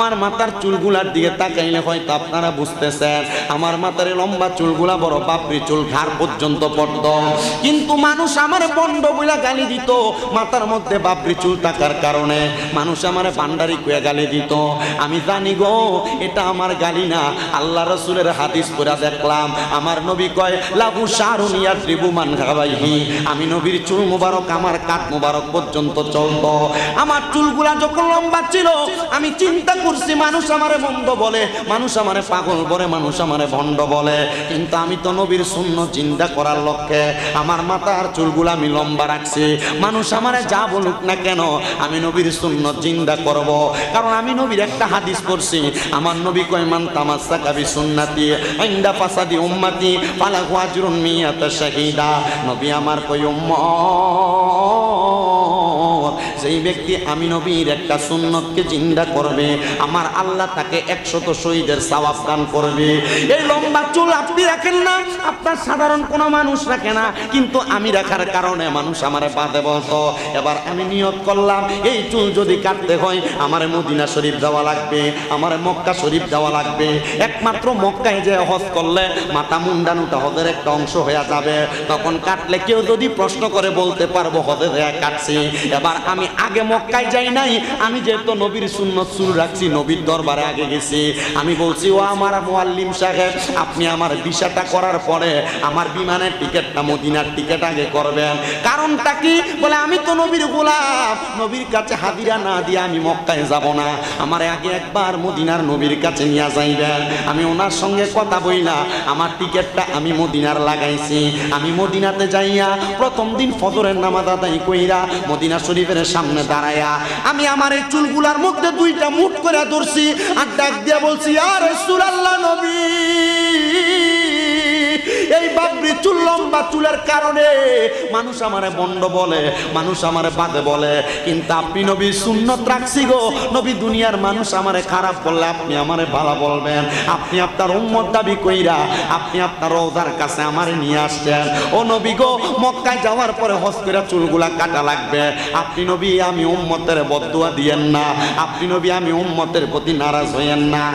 আমার মাথার চুলগুলার দিকে তাকাইলে হয়তো আপনারা বুঝতেছেন, আমার মাথার লম্বা চুলগুলা বড় বাপরি চুল ঘাড় পর্যন্ত পড়ত কিন্তু মানুষ আমার বন্ড বইলা গালি দিত, মাথার মধ্যে বাপরি চুল থাকার কারণে। মানুষ আমার পান্ডারি কুয়া গালি দিত। আমি জানি গো, এটা আমার গালি না, আল্লাহ রসুলের হাদিস পড়া দেখলাম। আমার নবী কয় লাবু শাহরুনিয়া ত্রিভুমান খাবাইহি আমি নবীর চুল মুবারক, আমার কাঠ মুবারক পর্যন্ত চলত। আমার চুলগুলা যখন লম্বা ছিল, আমি চিন্তা করছি মানুষ আমারে মন্দ বলে, মানুষ আমারে পাগল বলে, মানুষ আমারে ভণ্ড বলে। কিন্তু আমি তো নবীর শূন্য চিন্তা করার লক্ষ্যে, আমার মাথার চুলগুলা আমি লম্বা রাখছি। মানুষ আমারে যা বলুক না কেন, আমি নবীর শূন্য চিন্তা করব। কারণ আমি নবীর একটা হাদিস পড়ছি, আমার নবী কয়, মান তামাসা কাবি সুন্নাতি, ইন্দা ফাসাদি উম্মাতি, ফালাহু আজরুন মিয়াতা শাহিদা। নবী আমার কই উম্মত। যেই ব্যক্তি আমি নবীর একটা সুন্নতকে চিন্তা করবে, আমার আল্লাহ তাকে একশত শহীদের সওয়াব দান করবে। এই লম্বা চুল আপনি রাখেন না, আপনার সাধারণ কোনো মানুষ রাখে না, কিন্তু আমি রাখার কারণে মানুষ আমারে বাঁধে বলতো। এবার আমি নিয়ত করলাম, এই চুল যদি কাটতে হয়, আমার মদিনা শরীফ যাওয়া লাগবে, আমার মক্কা শরীফ যাওয়া লাগবে। একমাত্র মক্কায় যে হজ করলে মাথা মুন্ডানুটা হদের একটা অংশ হয়ে যাবে। তখন কাটলে কেউ যদি প্রশ্ন করে বলতে পারব দেয়া কাটছি। এবার আমি আগে মক্কায় যাই নাই, আমি যেহেতু নবীর সুন্নত চুল রাখছি, নবীর দরবারে আগে গেছি। আমি বলছি, ও আমার মোয়াল্লিম সাহেব, আপনি আমার ভিসাটা করার পরে আমার বিমানের টিকিটটা, মদিনার টিকিট আগে করবেন। কারণটা কি? বলে, আমি তো নবীর গোলাপ নবীর কাছে হাজিরা না দিয়ে আমি মক্কায় যাব না। আমার আগে একবার মদিনার নবীর কাছে নিয়ে যাইবেন। আমি ওনার সঙ্গে কথা বইলা, আমার টিকিটটা আমি মদিনার লাগাইছি। আমি মদিনাতে যাইয়া প্রথম দিন ফজরের নামাজ আদায় কইরা মদিনা শরীফের সামনে দাঁড়ায়া। আমি আমার এই চুলগুলার মধ্যে দুইটা মুঠ করে ধরছি আর ডাক দিয়া বলছি আর সুরাল্লা নবী! চুলের কারণে। মানুষ আমারে বন্ড বলে, মানুষ আমারে বাদে বলে। কিন্তু আপনি নবী সুন্নত রাখছি গো। নবী দুনিয়ার মানুষ আমারে খারাপ বললে আপনি আমারে ভালো বলবেন। আপনি আপনার উম্মত দাবি কইরা, আপনি আপনার রোজার কাছে আমারে নিয়ে আসছেন। ও নবী গো, মক্কায় যাওয়ার পরে হস করে চুলগুলা কাটা লাগবে। আপনি নবী, আমি উম্মতের বদুয়া দিয়েন না। আপনি নবী, আমি উম্মতের প্রতি নারাজ হইয়েন না।